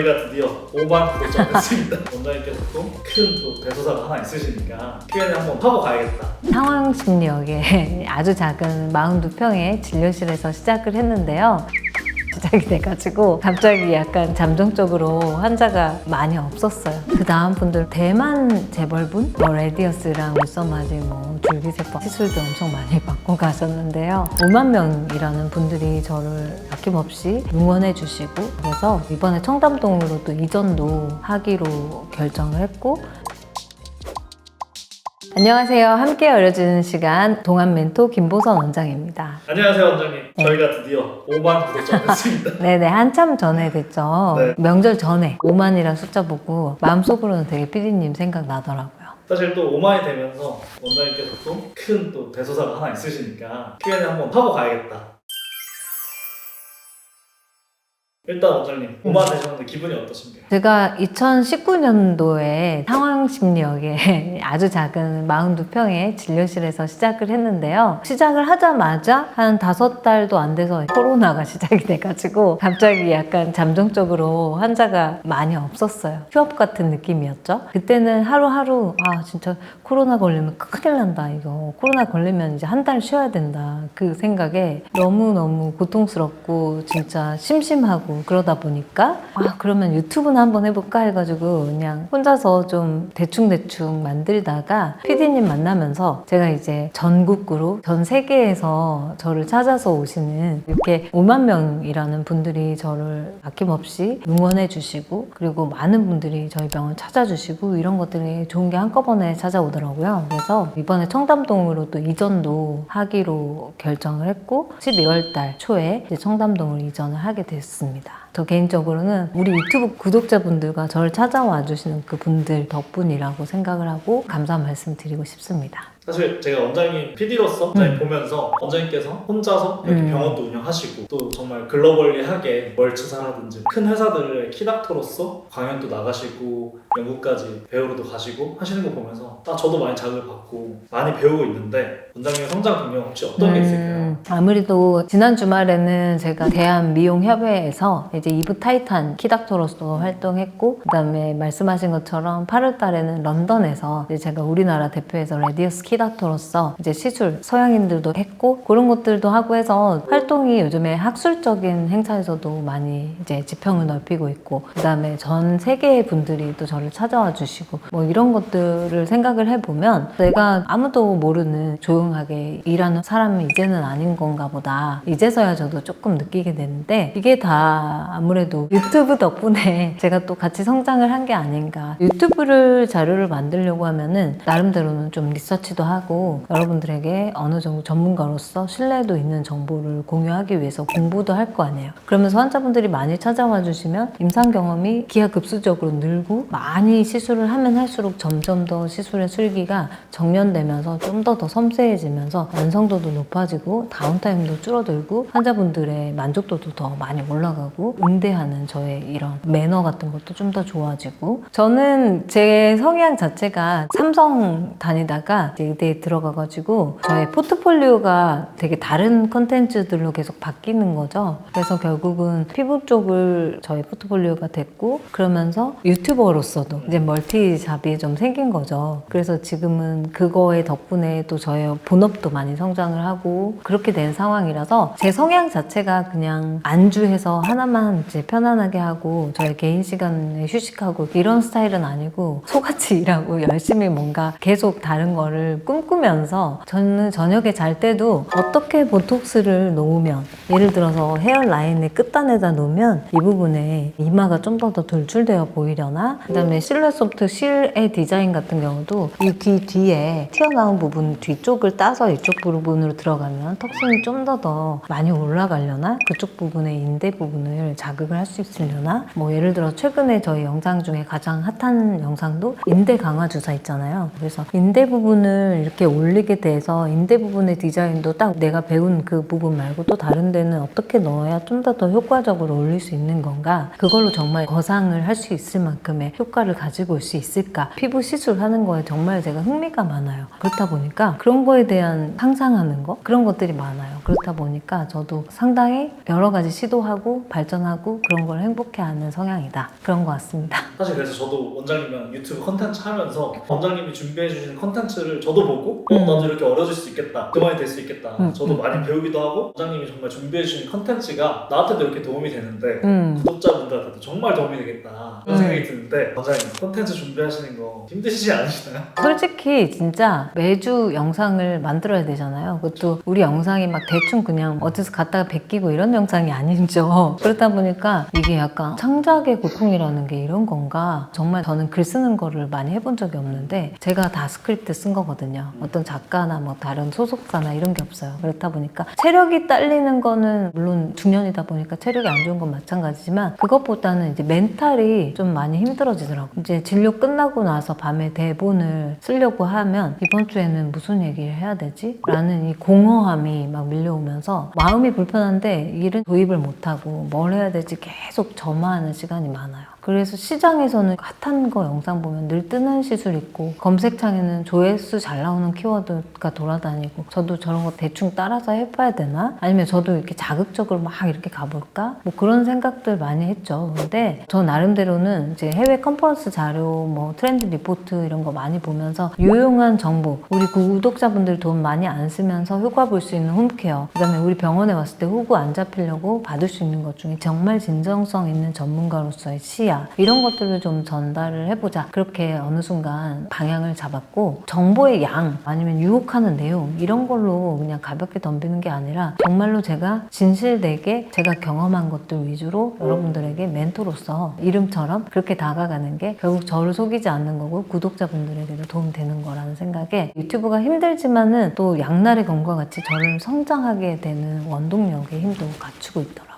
저희가 드디어 5만 구독자 됐습니다. 원장님께서 또큰또 대소사가 하나 있으시니까 Q&A 한번 하고 가야겠다. 상황 심리역에 아주 작은 42평의 진료실에서 시작을 했는데요. 시작이 돼가지고 갑자기 약간 잠정적으로 환자가 많이 없었어요. 그 다음 분들 대만 재벌분, 뭐 레디어스랑 울서마지, 뭐 줄기세포 시술도 엄청 많이 받고 가셨는데요. 5만 명이라는 분들이 저를 아낌없이 응원해 주시고 그래서 이번에 청담동으로 또 이전도 하기로 결정을 했고 안녕하세요. 함께 열려주는 시간 동안 멘토 김보선 원장입니다. 안녕하세요 원장님. 저희가 드디어 5만 구독자 됐습니다. 네네 한참 전에 됐죠. 네. 명절 전에 5만이란 숫자 보고 마음속으로는 되게 피디님 생각 나더라고요. 사실 또 5만이 되면서 원장님께서 또 큰 또 대소사가 하나 있으시니까 Q&A 한번 하고 가야겠다. 일단 원장님 5만 되셨는데 기분이 어떠십니까? 제가 2019년도에 상황심리역에 아주 작은 42평의 진료실에서 시작을 했는데요. 시작을 하자마자 한 다섯 달도 안 돼서 코로나가 시작이 돼가지고 갑자기 약간 잠정적으로 환자가 많이 없었어요. 휴업 같은 느낌이었죠. 그때는 하루하루 아 진짜 코로나 걸리면 큰일 난다 이거. 코로나 걸리면 이제 한 달 쉬어야 된다. 그 생각에 너무너무 고통스럽고 진짜 심심하고 그러다 보니까 아 그러면 유튜브나 한번 해볼까 해가지고 그냥 혼자서 좀 대충대충 만들다가 PD님 만나면서 제가 이제 전국구로 전 세계에서 저를 찾아서 오시는 이렇게 5만 명이라는 분들이 저를 아낌없이 응원해 주시고 그리고 많은 분들이 저희 병원 찾아주시고 이런 것들이 좋은 게 한꺼번에 찾아오더라고요. 그래서 이번에 청담동으로 또 이전도 하기로 결정을 했고 12월 달 초에 청담동으로 이전을 하게 됐습니다. 있습니다. 저 개인적으로는 우리 유튜브 구독자분들과 저를 찾아와 주시는 그 분들 덕분이라고 생각을 하고 감사 말씀 드리고 싶습니다. 사실 제가 원장님 PD로서 원장님 보면서 원장님께서 혼자서 이렇게 음. 병원도 운영하시고 또 정말 글로벌리하게 월츠사라든지 큰 회사들의 키닥터로서 강연도 나가시고 영국까지 배우러도 가시고 하시는 거 보면서 딱 저도 많이 자극을 받고 많이 배우고 있는데 원장님의 성장 동력 혹시 어떤 게 있을까요? 음, 아무래도 지난 주말에는 제가 대한 미용협회에서 이제 이브 타이탄 키닥터로서 활동했고 그다음에 말씀하신 것처럼 8월 달에는 런던에서 이제 제가 우리나라 대표에서 레디어스 키닥터로서 이제 시술 서양인들도 했고 그런 것들도 하고 해서 활동이 요즘에 학술적인 행사에서도 많이 이제 지평을 넓히고 있고 그다음에 전 세계의 분들이 또 저를 찾아와 주시고 뭐 이런 것들을 생각을 해보면 내가 아무도 모르는 조용하게 일하는 사람은 이제는 아닌 건가 보다. 이제서야 저도 조금 느끼게 되는데 이게 다 아무래도 유튜브 덕분에 제가 또 같이 성장을 한 게 아닌가. 유튜브를 자료를 만들려고 하면은 나름대로는 좀 리서치도 하고 여러분들에게 어느 정도 전문가로서 신뢰도 있는 정보를 공유하기 위해서 공부도 할 거 아니에요. 그러면서 환자분들이 많이 찾아와 주시면 임상 경험이 기하급수적으로 늘고 많이 시술을 하면 할수록 점점 더 시술의 술기가 정년되면서 좀 더더 섬세해지면서 완성도도 높아지고 다운타임도 줄어들고 환자분들의 만족도도 더 많이 올라가고 응대하는 저의 이런 매너 같은 것도 좀 더 좋아지고 저는 제 성향 자체가 삼성 다니다가 이제 의대에 들어가가지고 저의 포트폴리오가 되게 다른 컨텐츠들로 계속 바뀌는 거죠 그래서 결국은 피부 쪽을 저의 포트폴리오가 됐고 그러면서 유튜버로서도 이제 멀티 잡이 좀 생긴 거죠. 그래서 지금은 그거의 덕분에 또 저의 본업도 많이 성장을 하고 그렇게 된 상황이라서 제 성향 자체가 그냥 안주해서 하나만 이제 편안하게 하고 저의 개인 시간에 휴식하고 이런 스타일은 아니고 소같이 일하고 열심히 뭔가 계속 다른 거를 꿈꾸면서 저는 저녁에 잘 때도 어떻게 보톡스를 놓으면 예를 들어서 헤어 라인의 끝단에다 놓으면 이 부분에 이마가 좀 더 더 돌출되어 보이려나? 그다음에 실루엣 소프트 실의 디자인 같은 경우도 이 귀 뒤에 튀어나온 부분 뒤쪽을 따서 이쪽 부분으로 들어가면 턱선이 좀 더더 많이 올라가려나? 그쪽 부분의 인대 부분을 자극을 할 수 있으려나? 뭐 예를 들어 최근에 저희 영상 중에 가장 핫한 영상도 인대 강화 주사 있잖아요. 그래서 인대 부분을 이렇게 올리게 돼서 인대 부분의 디자인도 딱 내가 배운 그 부분 말고 또 다른 데는 어떻게 넣어야 좀 더 더 효과적으로 올릴 수 있는 건가? 그걸로 정말 거상을 할 수 있을 만큼의 효과를 가지고 올 수 있을까? 피부 시술하는 거에 정말 제가 흥미가 많아요. 그렇다 보니까 그런 거에 대한 상상하는 거? 그런 것들이 많아요. 그렇다 보니까 저도 상당히 여러 가지 시도하고 발전하고 사랑하고 그런 걸 행복해하는 성향이다. 그런 것 같습니다. 사실 그래서 저도 원장님이랑 유튜브 컨텐츠 하면서 원장님이 준비해 주시는 컨텐츠를 저도 보고 어, 음. 나도 이렇게 어려질 수 있겠다 그만이 될 수 있겠다 음, 저도 음, 많이 배우기도 하고 원장님이 정말 준비해 주신 컨텐츠가 나한테도 이렇게 도움이 되는데 음. 구독자분들한테도 정말 도움이 되겠다 그런 음. 생각이 드는데 원장님 컨텐츠 준비하시는 거 힘드시지 않으시나요? 솔직히 진짜 매주 영상을 만들어야 되잖아요. 그것도 우리 영상이 막 대충 그냥 어디서 갖다가 베끼고 이런 영상이 아니죠. 그렇다 보니 까 이게 약간 창작의 고통이라는 게 이런 건가? 정말 저는 글 쓰는 거를 많이 해본 적이 없는데 제가 다 스크립트 쓴 거거든요. 어떤 작가나 뭐 다른 소속사나 이런 게 없어요. 그렇다 보니까 체력이 딸리는 거는 물론 중년이다 보니까 체력이 안 좋은 건 마찬가지지만 그것보다는 이제 멘탈이 좀 많이 힘들어지더라고요. 이제 진료 끝나고 나서 밤에 대본을 쓰려고 하면 이번 주에는 무슨 얘기를 해야 되지? 라는 이 공허함이 막 밀려오면서 마음이 불편한데 일은 도입을 못하고 뭘 해야 될지 계속 점화하는 시간이 많아요. 그래서 시장에서는 핫한 거 영상 보면 늘 뜨는 시술 있고 검색창에는 조회수 잘 나오는 키워드가 돌아다니고 저도 저런 거 대충 따라서 해봐야 되나? 아니면 저도 이렇게 자극적으로 막 이렇게 가볼까? 뭐 그런 생각들 많이 했죠. 근데 저 나름대로는 이제 해외 컨퍼런스 자료, 뭐 트렌드 리포트 이런 거 많이 보면서 유용한 정보, 우리 구독자분들 돈 많이 안 쓰면서 효과 볼 수 있는 홈케어, 그다음에 우리 병원에 왔을 때 호구 안 잡히려고 받을 수 있는 것 중에 정말 진정성 있는 전문가로서의 시야 이런 것들을 좀 전달을 해보자. 그렇게 어느 순간 방향을 잡았고 정보의 양 아니면 유혹하는 내용 이런 걸로 그냥 가볍게 덤비는 게 아니라 정말로 제가 진실되게 제가 경험한 것들 위주로 여러분들에게 멘토로서 이름처럼 그렇게 다가가는 게 결국 저를 속이지 않는 거고 구독자분들에게도 도움 되는 거라는 생각에 유튜브가 힘들지만은 또 양날의 검과 같이 저를 성장하게 되는 원동력의 힘도 갖추고 있더라고요.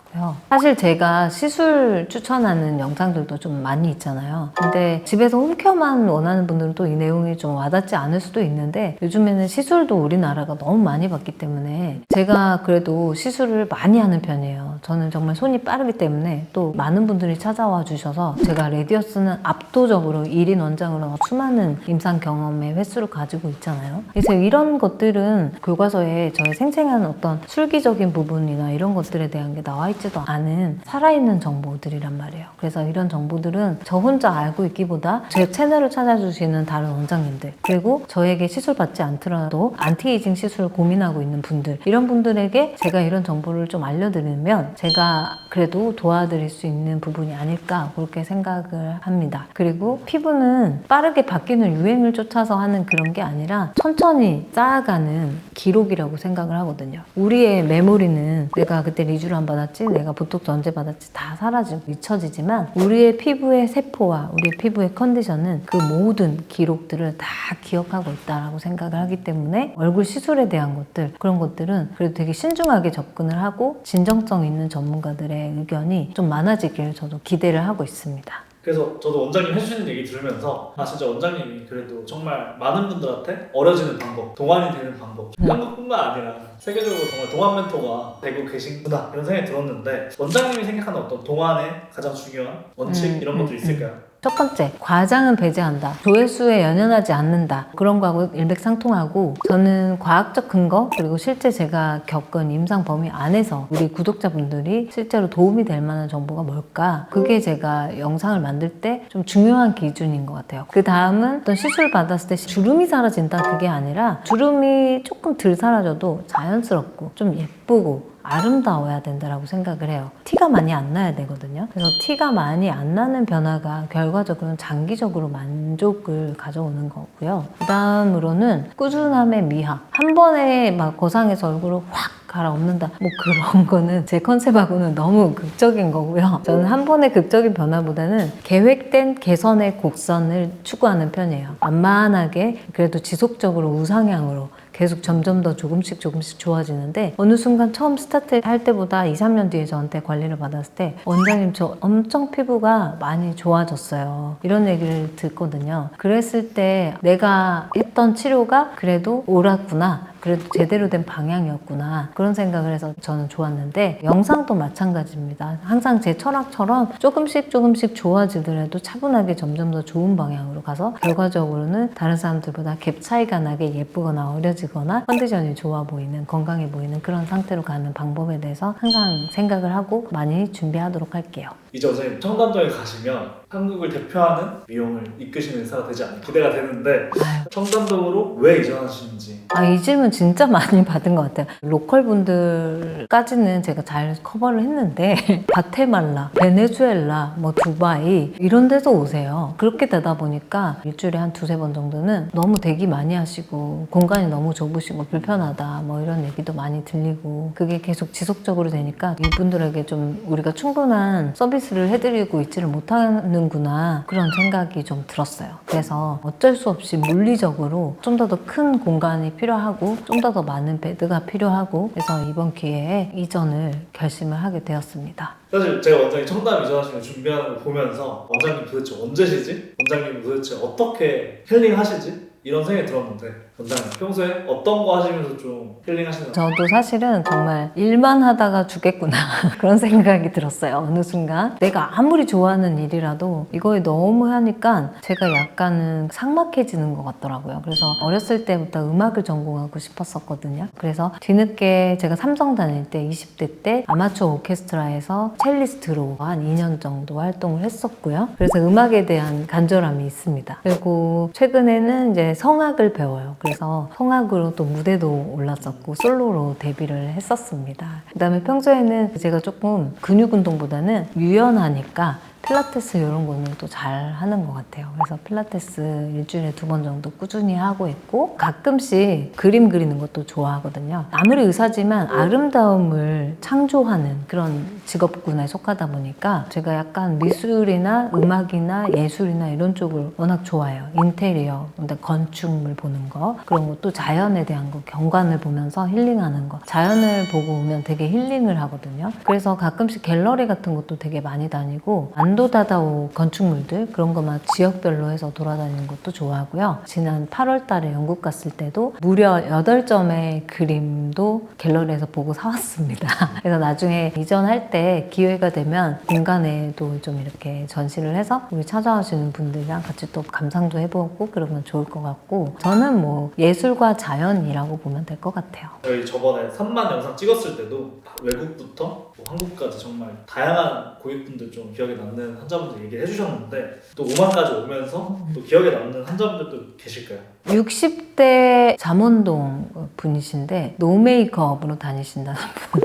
사실 제가 시술 추천하는 영상들도 좀 많이 있잖아요. 근데 집에서 홈케어만 원하는 분들은 또 이 내용이 좀 와닿지 않을 수도 있는데 요즘에는 시술도 우리나라가 너무 많이 받기 때문에 제가 그래도 시술을 많이 하는 편이에요. 저는 정말 손이 빠르기 때문에 또 많은 분들이 찾아와 주셔서 제가 레디어스는 압도적으로 1인 원장으로 수많은 임상 경험의 횟수를 가지고 있잖아요. 그래서 이런 것들은 교과서에 저의 생생한 어떤 술기적인 부분이나 이런 것들에 대한 게 나와 있지 도 않은 살아있는 정보들이란 말이에요. 그래서 이런 정보들은 저 혼자 알고 있기보다 제 채널을 찾아주시는 다른 원장님들 그리고 저에게 시술 받지 않더라도 안티에이징 시술을 고민하고 있는 분들 이런 분들에게 제가 이런 정보를 좀 알려드리면 제가 그래도 도와드릴 수 있는 부분이 아닐까 그렇게 생각을 합니다. 그리고 피부는 빠르게 바뀌는 유행을 쫓아서 하는 그런 게 아니라 천천히 쌓아가는 기록이라고 생각을 하거든요. 우리의 메모리는 내가 그때 리주를 안 받았지, 내가 보톡스 언제 받았지 다 사라지고 잊혀지지만 우리의 피부의 세포와 우리의 피부의 컨디션은 그 모든 기록들을 다 기억하고 있다라고 생각을 하기 때문에 얼굴 시술에 대한 것들 그런 것들은 그래도 되게 신중하게 접근을 하고 진정성 있는 전문가들의 의견이 좀 많아지길 저도 기대를 하고 있습니다. 그래서 저도 원장님 해주시는 얘기 들으면서 아 진짜 원장님이 그래도 정말 많은 분들한테 어려지는 방법, 동안이 되는 방법 음. 한국뿐만 아니라 세계적으로 정말 동안 멘토가 되고 계신구나 이런 생각이 들었는데 원장님이 생각하는 어떤 동안의 가장 중요한 원칙 음, 이런 것도 음, 있을까요? 첫 번째, 과장은 배제한다. 조회수에 연연하지 않는다. 그런 거하고 일맥상통하고 저는 과학적 근거 그리고 실제 제가 겪은 임상 범위 안에서 우리 구독자분들이 실제로 도움이 될 만한 정보가 뭘까? 그게 제가 영상을 만들 때 좀 중요한 기준인 것 같아요. 그 다음은 어떤 시술 받았을 때 주름이 사라진다 그게 아니라 주름이 조금 덜 사라져도 자연 스럽고 좀 예쁘고 아름다워야 된다라고 생각을 해요. 티가 많이 안 나야 되거든요. 그래서 티가 많이 안 나는 변화가 결과적으로는 장기적으로 만족을 가져오는 거고요. 그 다음으로는 꾸준함의 미학. 한 번에 막 거상에서 얼굴을 확 갈아엎는다. 뭐 그런 거는 제 컨셉하고는 너무 극적인 거고요. 저는 한 번의 극적인 변화보다는 계획된 개선의 곡선을 추구하는 편이에요. 만만하게 그래도 지속적으로 우상향으로 계속 점점 더 조금씩 조금씩 좋아지는데 어느 순간 처음 스타트 할 때보다 2, 3년 뒤에 저한테 관리를 받았을 때 원장님 저 엄청 피부가 많이 좋아졌어요. 이런 얘기를 듣거든요. 그랬을 때 내가 했던 치료가 그래도 옳았구나. 그래도 제대로 된 방향이었구나 그런 생각을 해서 저는 좋았는데 영상도 마찬가지입니다. 항상 제 철학처럼 조금씩 조금씩 좋아지더라도 차분하게 점점 더 좋은 방향으로 가서 결과적으로는 다른 사람들보다 갭 차이가 나게 예쁘거나 어려지거나 컨디션이 좋아 보이는 건강해 보이는 그런 상태로 가는 방법에 대해서 항상 생각을 하고 많이 준비하도록 할게요. 이제 원장님 청담동에 가시면 한국을 대표하는 미용을 이끄시는 의사가 되지 않을까 기대가 되는데. 청담동으로 왜 이전하시는지 아, 이 질문 진짜 많이 받은 것 같아요. 로컬 분들까지는 제가 잘 커버를 했는데, 과테말라, 베네수엘라, 뭐 두바이, 이런 데서 오세요. 그렇게 되다 보니까 일주일에 한 두세 번 정도는 너무 대기 많이 하시고, 공간이 너무 좁으시고, 불편하다, 뭐 이런 얘기도 많이 들리고, 그게 계속 지속적으로 되니까 이분들에게 좀 우리가 충분한 서비스 를 해드리고 있지를 못하는구나, 그런 생각이 좀 들었어요. 그래서 어쩔 수 없이 물리적으로 좀 더 더 큰 공간이 필요하고 좀 더 더 많은 베드가 필요하고 그래서 이번 기회에 이전을 결심을 하게 되었습니다. 사실 제가 원장님 청담 이전하시는 거 준비하는 거 보면서 원장님 도대체 언제 쉬지? 원장님 도대체 어떻게 힐링 하시지? 이런 생각이 들었는데 원장님 평소에 어떤 거 하시면서 좀 힐링 하시나요? 저도 사실은 정말 일만 하다가 죽겠구나 그런 생각이 들었어요. 어느 순간 내가 아무리 좋아하는 일이라도 이거에 너무 하니까 제가 약간은 삭막해지는 것 같더라고요. 그래서 어렸을 때부터 음악을 전공하고 싶었었거든요. 그래서 뒤늦게 제가 삼성 다닐 때 20대 때 아마추어 오케스트라에서 첼리스트로 한 2년 정도 활동을 했었고요. 그래서 음악에 대한 간절함이 있습니다. 그리고 최근에는 이제 성악을 배워요. 그래서 성악으로 또 무대도 올랐었고 솔로로 데뷔를 했었습니다. 그다음에 평소에는 제가 조금 근육 운동보다는 유연하니까 필라테스 이런 거는 또 잘 하는 것 같아요. 그래서 필라테스 일주일에 두 번 정도 꾸준히 하고 있고 가끔씩 그림 그리는 것도 좋아하거든요. 아무리 의사지만 아름다움을 창조하는 그런 직업군에 속하다 보니까 제가 약간 미술이나 음악이나 예술이나 이런 쪽을 워낙 좋아해요. 인테리어, 근데 건축물 보는 거 그런 것도 자연에 대한 거 경관을 보면서 힐링하는 거 자연을 보고 오면 되게 힐링을 하거든요. 그래서 가끔씩 갤러리 같은 것도 되게 많이 다니고 안 도다다오 건축물들 그런 것만 지역별로 해서 돌아다니는 것도 좋아하고요. 지난 8월 달에 영국 갔을 때도 무려 8점의 그림도 갤러리에서 보고 사왔습니다. 그래서 나중에 이전할 때 기회가 되면 공간에도 좀 이렇게 전시를 해서 우리 찾아오시는 분들이랑 같이 또 감상도 해보고 그러면 좋을 것 같고 저는 뭐 예술과 자연이라고 보면 될 것 같아요. 저희 저번에 3만 영상 찍었을 때도 외국부터 뭐 한국까지 정말 다양한 고객분들 좀 기억에 남는 환자분들 얘기해 주셨는데 또 5만까지 오면서 또 기억에 남는 환자분들도 계실까요? 60대 잠원동 분이신데 노 메이크업으로 다니신다는 분.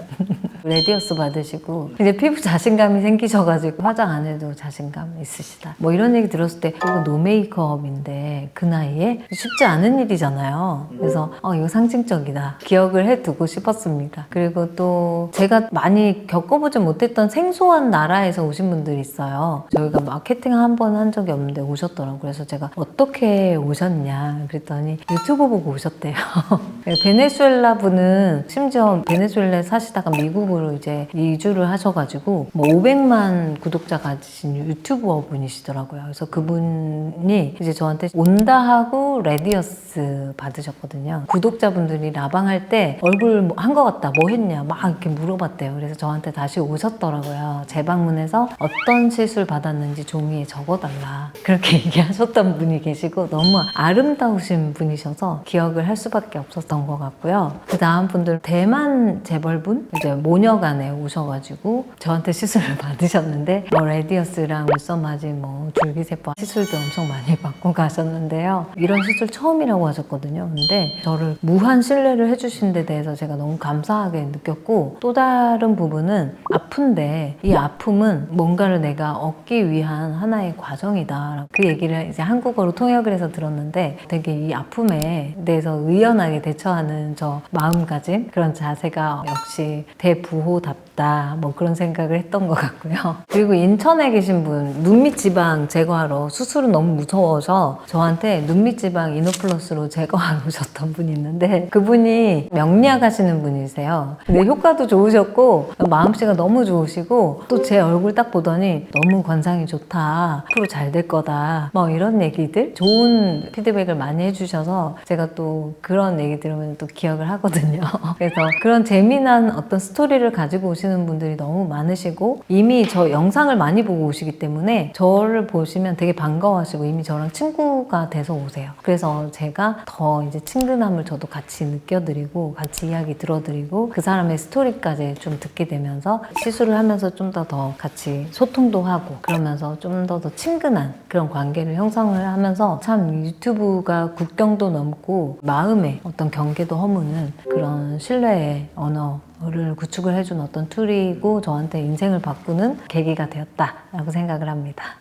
레디어스 받으시고 이제 피부 자신감이 생기셔가지고 화장 안 해도 자신감 있으시다. 뭐 이런 얘기 들었을 때 이거 노 메이크업인데 그 나이에 쉽지 않은 일이잖아요. 그래서 어 이거 상징적이다. 기억을 해두고 싶었습니다. 그리고 또 제가 많이 겪어보지 못했던 생소한 나라에서 오신 분들이 있어요. 저희가 마케팅 한 번 한 적이 없는데 오셨더라고요. 그래서 제가 어떻게 오셨냐 그랬더니 유튜브 보고 오셨대요. 베네수엘라 분은 심지어 베네수엘라에 사시다가 미국으로 이제 이주를 하셔가지고 뭐 500만 구독자 가지신 유튜버 분이시더라고요. 그래서 그분이 이제 저한테 온다 하고 레디어스 받으셨거든요. 구독자분들이 라방할 때 얼굴 뭐 한것 같다, 뭐 했냐 막 이렇게 물어봤대요. 그래서 저한테 다시 오셨더라고요. 재방문해서 어떤 시술 받았는지 종이에 적어달라 그렇게 얘기하셨던 분이 계시고 너무 아름다우신 분이셔서 기억을 할 수밖에 없었던 것 같고요. 그 다음 분들 대만 재벌분 이제 모녀 간에 오셔가지고 저한테 시술을 받으셨는데 뭐 레디어스랑 물섬마지 뭐 줄기세포 시술도 엄청 많이 받고 가셨는데요. 이런 시술 처음이라고 하셨거든요. 근데 저를 무한 신뢰를 해주신 데 대해서 제가 너무 감사하게 느꼈고 또 다른 부분은 아픈데 이 아픔은 뭔가를 내가 얻기 위한 하나의 과정이다. 그 얘기를 이제 한국어로 통역을 해서 들었는데 되게 이 아픔에 대해서 의연하게 대처하는 저 마음가짐 그런 자세가 역시 부 호답다 뭐 그런 생각을 했던 것 같고요. 그리고 인천에 계신 분 눈밑 지방 제거하러 수술은 너무 무서워서 저한테 눈밑 지방 이노플러스로 제거하러 오셨던 분이 있는데 그분이 명리학 하시는 분이세요. 근데 효과도 좋으셨고 마음씨가 너무 좋으시고 또 제 얼굴 딱 보더니 너무 관상이 좋다. 앞으로 잘 될 거다. 뭐 이런 얘기들 좋은 피드백을 많이 해주셔서 제가 또 그런 얘기 들으면 또 기억을 하거든요. 그래서 그런 재미난 어떤 스토리 를 가지고 오시는 분들이 너무 많으시고 이미 저 영상을 많이 보고 오시기 때문에 저를 보시면 되게 반가워하시고 이미 저랑 친구가 돼서 오세요. 그래서 제가 더 이제 친근함을 저도 같이 느껴드리고 같이 이야기 들어드리고 그 사람의 스토리까지 좀 듣게 되면서 시술을 하면서 좀 더더 같이 소통도 하고 그러면서 좀더더 친근한 그런 관계를 형성을 하면서 참 유튜브가 국경도 넘고 마음의 어떤 경계도 허무는 그런 신뢰의 언어 를 구축을 해준 어떤 툴이고 저한테 인생을 바꾸는 계기가 되었다라고 생각을 합니다.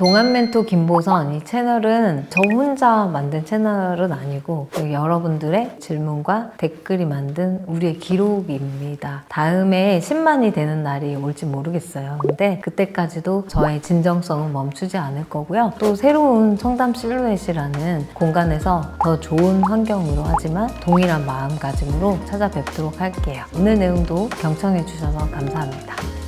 동안 멘토 김보선 이 채널은 저 혼자 만든 채널은 아니고 그 여러분들의 질문과 댓글이 만든 우리의 기록입니다. 다음에 10만이 되는 날이 올지 모르겠어요. 근데 그때까지도 저의 진정성은 멈추지 않을 거고요. 또 새로운 청담 실루엣이라는 공간에서 더 좋은 환경으로 하지만 동일한 마음가짐으로 찾아뵙도록 할게요. 오늘 내용도 경청해 주셔서 감사합니다.